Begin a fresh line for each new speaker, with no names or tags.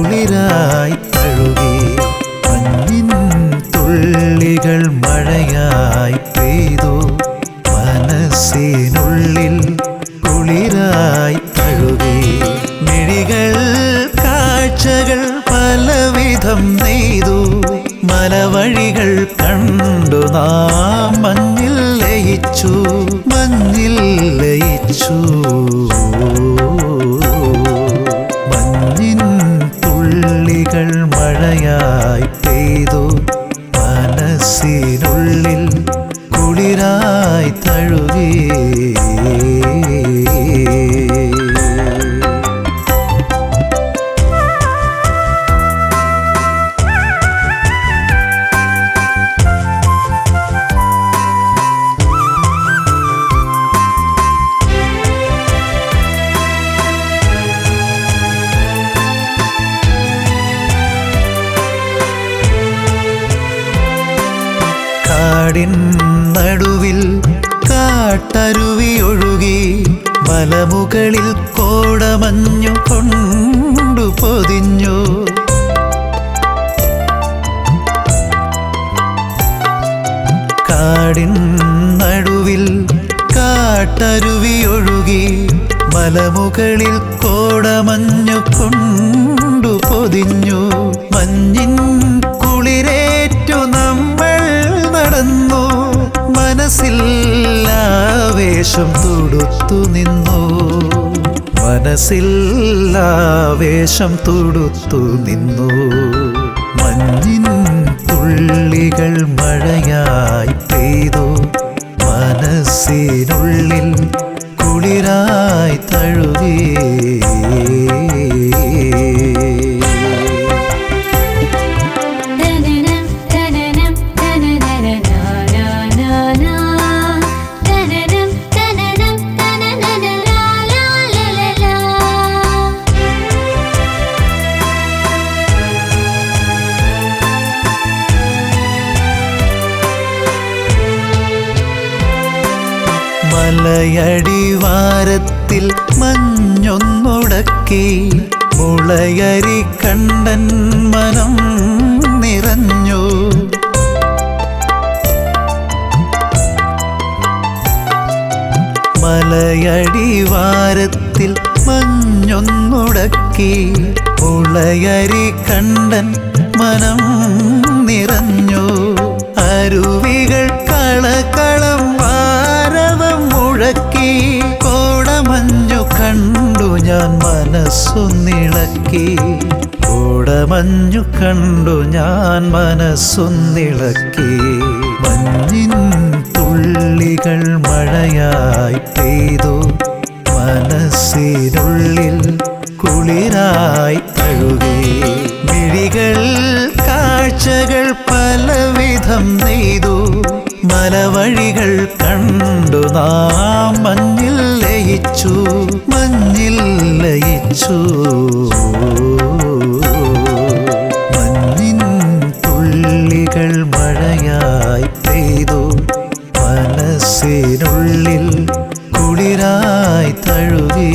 കുളിരായി തഴുകി മഞ്ഞിൻ തുള്ളികൾ മഴയായി പെയ്തു. മനസ്സിനുള്ളിൽ കുളിരായി തഴുകി. മെഴികൾ കാഴ്ചകൾ പലവിധം നെയ്തു. മലവഴികൾ കണ്ടു നാം മഞ്ഞിൽ ലയിച്ചു. മഞ്ഞിൽ ലയിച്ചു. കുളിരായി തഴുകി കാടിൻ നടുവിൽ കാട്ടരുവി ഒഴുകി മലമുകളിൽ കോടമഞ്ഞു കൊണ്ടു പൊതിഞ്ഞു. കാടിൻ നടുവിൽ കാട്ടരുവി ഒഴുകി മലമുകളിൽ കോടമഞ്ഞു കൊണ്ടു ആവേശം തുടുത്തു നിന്നു. മനസ്സിൽ ആവേശം തുടുത്തു നിന്നു. മഞ്ഞിൻ തുള്ളികൾ മഴയായി പെയ്തു. മനസ്സിനുള്ളിൽ കുളിരായി മലയടിവാരത്തിൽ മഞ്ഞൊന്നുടക്കി മുളയരി കണ്ടൻ മനം നിറഞ്ഞു. മലയടിവാരത്തിൽ മഞ്ഞൊന്നുടക്കി മുളയരി കണ്ടൻ മനം നിറഞ്ഞു. മനസ്സൊന്നിളക്കി കോടമഞ്ഞു കണ്ടു ഞാൻ മനസ്സൊന്നിളക്കി മഞ്ഞിൻ തുള്ളികൾ മഴയായി പെയ്തു. മനസ്സിനുള്ളിൽ കുളിരായി തഴുകി മിഴികൾ കാഴ്ചകൾ പലവിധം നെയ്തു. മലവഴികൾ കണ്ടു നാം മഞ്ഞിൽ ലയിച്ചു. മഞ്ഞിൽ മറച്ചു മഞ്ഞിൻ തുള്ളികൾ മഴയായി പെയ്തു. മനസ്സിനുള്ളിൽ കുളിരായി തഴുകേ.